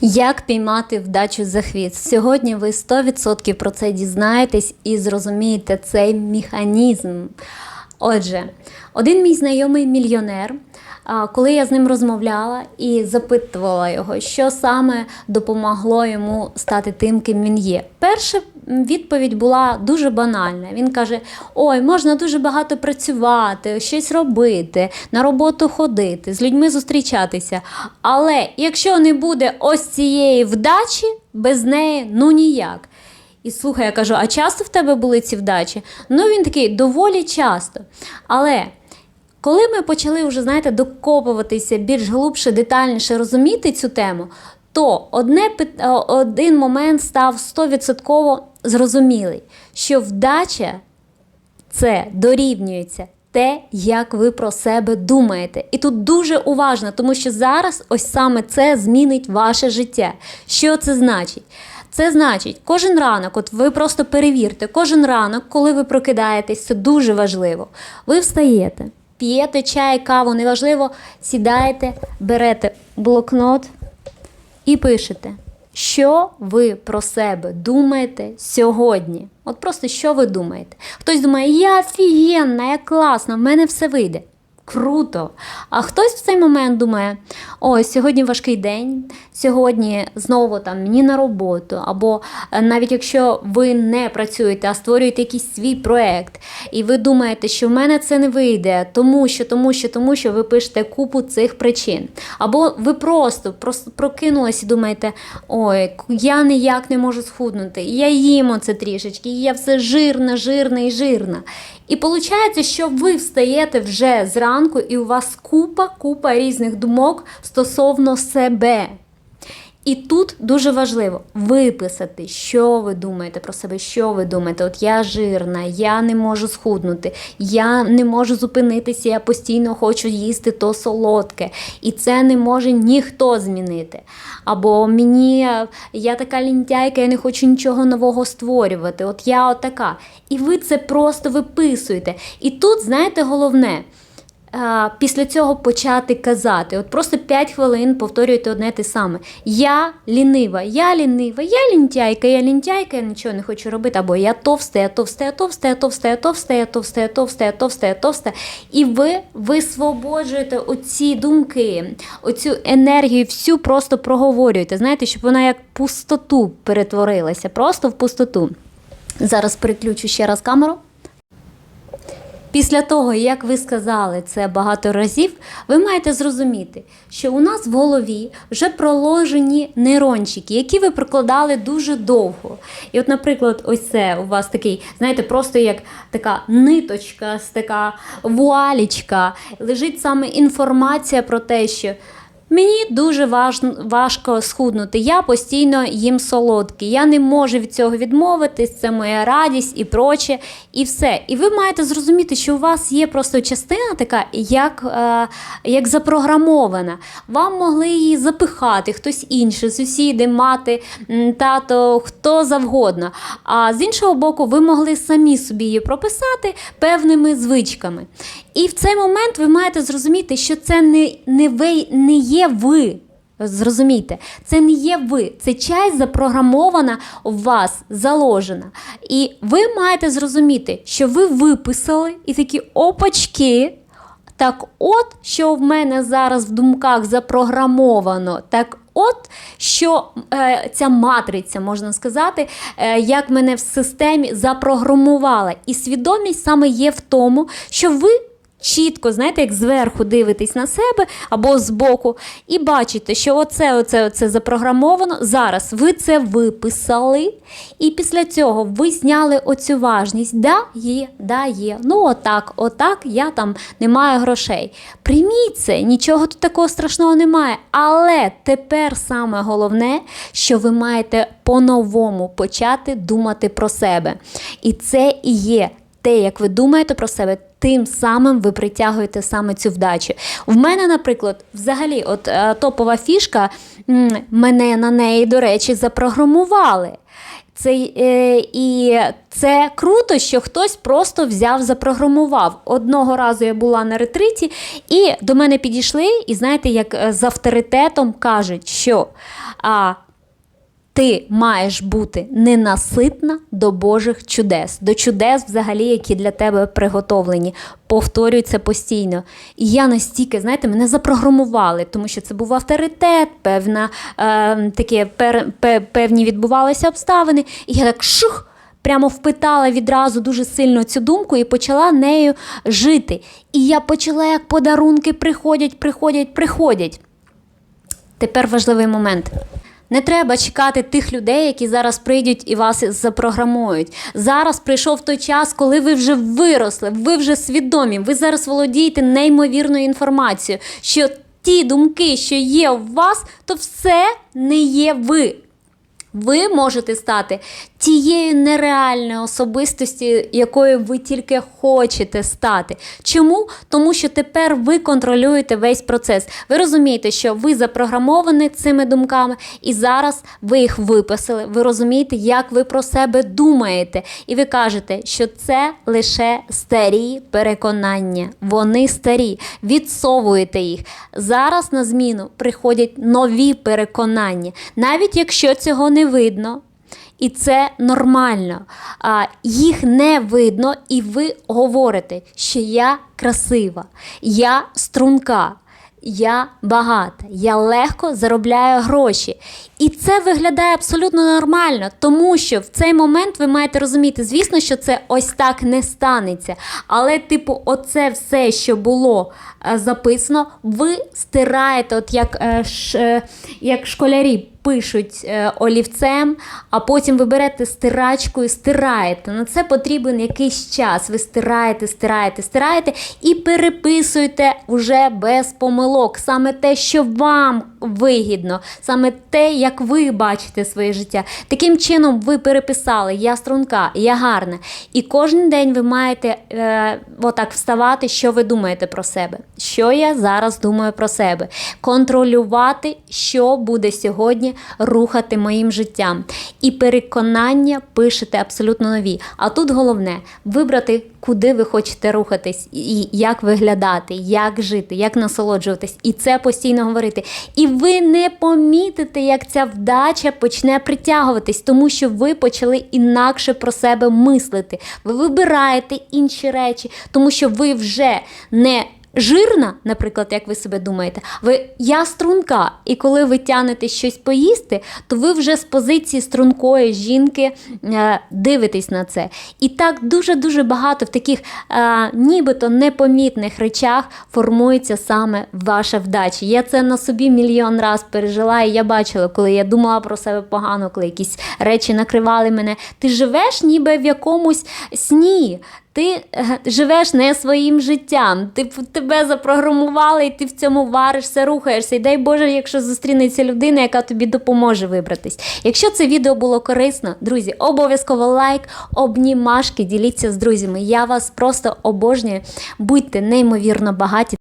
Як піймати вдачу за хвіст? Сьогодні ви 100% про це дізнаєтесь і зрозумієте цей механізм. Отже, один мій знайомий мільйонер, коли я з ним розмовляла і запитувала його, що саме допомогло йому стати тим, ким він є. Перша відповідь була дуже банальна. Він каже: Ой, можна дуже багато працювати, щось робити, на роботу ходити, з людьми зустрічатися. Але якщо не буде ось цієї вдачі, без неї ну ніяк. І слухай, я кажу, а часто в тебе були ці вдачі? Ну він такий доволі часто. Але коли ми почали вже, знаєте, докопуватися більш глубше, детальніше розуміти цю тему, то одне, пит- е, один момент став 100% зрозумілий, що вдача це дорівнюється те, як ви про себе думаєте. І тут дуже уважно, тому що зараз ось саме це змінить ваше життя. Що це значить? Це значить, кожен ранок, от ви просто перевірте, кожен ранок, коли ви прокидаєтесь, це дуже важливо. Ви встаєте, п'єте чай, каву, неважливо, сідаєте, берете блокнот і пишете, що ви про себе думаєте сьогодні. От просто що ви думаєте. Хтось думає, я офігенна, я класна, в мене все вийде. Круто. А хтось в цей момент думає: ой, сьогодні важкий день, сьогодні знову там мені на роботу. Або е, навіть якщо ви не працюєте, а створюєте якийсь свій проект, і ви думаєте, що в мене це не вийде, тому що, тому що, тому що ви пишете купу цих причин. Або ви просто, просто прокинулись і думаєте, ой, я ніяк не можу схуднути, я їм оце трішечки, я все жирна, жирна і жирна. І виходить, що ви встаєте вже зранку, і у вас купа, купа різних думок стосовно себе. І тут дуже важливо виписати, що ви думаєте про себе, що ви думаєте. От я жирна, я не можу схуднути, я не можу зупинитися, я постійно хочу їсти то солодке. І це не може ніхто змінити. Або мені я така лінтяйка, я не хочу нічого нового створювати. От я отака. І ви це просто виписуєте. І тут, знаєте, головне. Після цього почати казати. От просто 5 хвилин повторюєте одне те саме. Я лінива, я лінива, я лінтяйка, я лінтяйка, я нічого не хочу робити. Або я товста, я товста, я товста, я товста, я товста, я товста, я товста, я товста, я товста. І ви висвободжуєте оці думки, оцю енергію, всю просто проговорюєте. Знаєте, щоб вона як пустоту перетворилася, просто в пустоту. Зараз переключу ще раз камеру. Після того, як ви сказали це багато разів, ви маєте зрозуміти, що у нас в голові вже проложені нейрончики, які ви прокладали дуже довго. І от, наприклад, ось це у вас такий, знаєте, просто як така ниточка, така вуалічка, лежить саме інформація про те, що. Мені дуже важно, важко схуднути. Я постійно їм солодкий. Я не можу від цього відмовитись, це моя радість і проче, і все. І ви маєте зрозуміти, що у вас є просто частина така, як, е, як запрограмована. Вам могли її запихати, хтось інший, сусіди, мати, тато, хто завгодно. А з іншого боку, ви могли самі собі її прописати певними звичками. І в цей момент ви маєте зрозуміти, що це не, не, ви, не є ви. Зрозумійте, це не є ви, це часть запрограмована у вас, заложена. І ви маєте зрозуміти, що ви виписали і такі опачки. Так, от що в мене зараз в думках запрограмовано, так от що е, ця матриця, можна сказати, е, як мене в системі запрограмувала. І свідомість саме є в тому, що ви. Чітко, знаєте, як зверху дивитесь на себе або збоку, і бачите, що оце, оце, оце запрограмовано. Зараз ви це виписали, і після цього ви зняли оцю важність. Да, є, да, є. Ну, отак, отак, я там не маю грошей. Прийміть це, нічого тут такого страшного немає. Але тепер саме головне, що ви маєте по-новому почати думати про себе. І це і є те, як ви думаєте про себе, тим самим ви притягуєте саме цю вдачу. В мене, наприклад, взагалі, от е, топова фішка, мене на неї, до речі, запрограмували. Це, е, і це круто, що хтось просто взяв, запрограмував. Одного разу я була на ретриті, і до мене підійшли, і знаєте, як е, з авторитетом кажуть, що а, ти маєш бути ненаситна до Божих чудес, до чудес, взагалі, які для тебе приготовлені. Повторюю це постійно. І я настільки, знаєте, мене запрограмували, тому що це був авторитет, певна, е, такі пер, пе- певні відбувалися обставини. І я так шух. Прямо впитала відразу дуже сильно цю думку і почала нею жити. І я почала, як подарунки приходять, приходять, приходять. Тепер важливий момент. Не треба чекати тих людей, які зараз прийдуть і вас запрограмують. Зараз прийшов той час, коли ви вже виросли, ви вже свідомі, ви зараз володієте неймовірною інформацією, що ті думки, що є у вас, то все не є ви. Ви можете стати тією нереальною особистості, якою ви тільки хочете стати. Чому? Тому що тепер ви контролюєте весь процес. Ви розумієте, що ви запрограмовані цими думками, і зараз ви їх виписали. Ви розумієте, як ви про себе думаєте. І ви кажете, що це лише старі переконання. Вони старі. Відсовуєте їх. Зараз на зміну приходять нові переконання. Навіть якщо цього не видно. І це нормально. А, їх не видно, і ви говорите, що я красива, я струнка, я багата, я легко заробляю гроші. І це виглядає абсолютно нормально, тому що в цей момент ви маєте розуміти, звісно, що це ось так не станеться. Але, типу, оце все, що було е, записано, ви стираєте, от як, е, е, як школярі пишуть е, олівцем, а потім ви берете стирачку і стираєте. На це потрібен якийсь час. Ви стираєте, стираєте, стираєте і переписуєте вже без помилок. Саме те, що вам вигідно, саме те, як ви бачите своє життя. Таким чином, ви переписали я струнка, я гарна. І кожен день ви маєте е, отак вставати, що ви думаєте про себе. Що я зараз думаю про себе. Контролювати, що буде сьогодні рухати моїм життям. І переконання пишете абсолютно нові. А тут головне вибрати, куди ви хочете рухатись, і як виглядати, як жити, як насолоджуватись. І це постійно говорити. І ви не помітите, як ця вдача почне притягуватись, тому що ви почали інакше про себе мислити. Ви вибираєте інші речі, тому що ви вже не жирна, наприклад, як ви себе думаєте, ви я струнка, і коли ви тянете щось поїсти, то ви вже з позиції стрункої жінки е, дивитесь на це. І так дуже-дуже багато в таких е, нібито непомітних речах формується саме ваша вдача. Я це на собі мільйон раз пережила, і я бачила, коли я думала про себе погано, коли якісь речі накривали мене. Ти живеш ніби в якомусь сні. Ти живеш не своїм життям, ти тебе запрограмували, і ти в цьому варишся, рухаєшся. І дай Боже, якщо зустрінеться людина, яка тобі допоможе вибратись. Якщо це відео було корисно, друзі, обов'язково лайк, обнімашки, діліться з друзями. Я вас просто обожнюю. Будьте неймовірно багаті.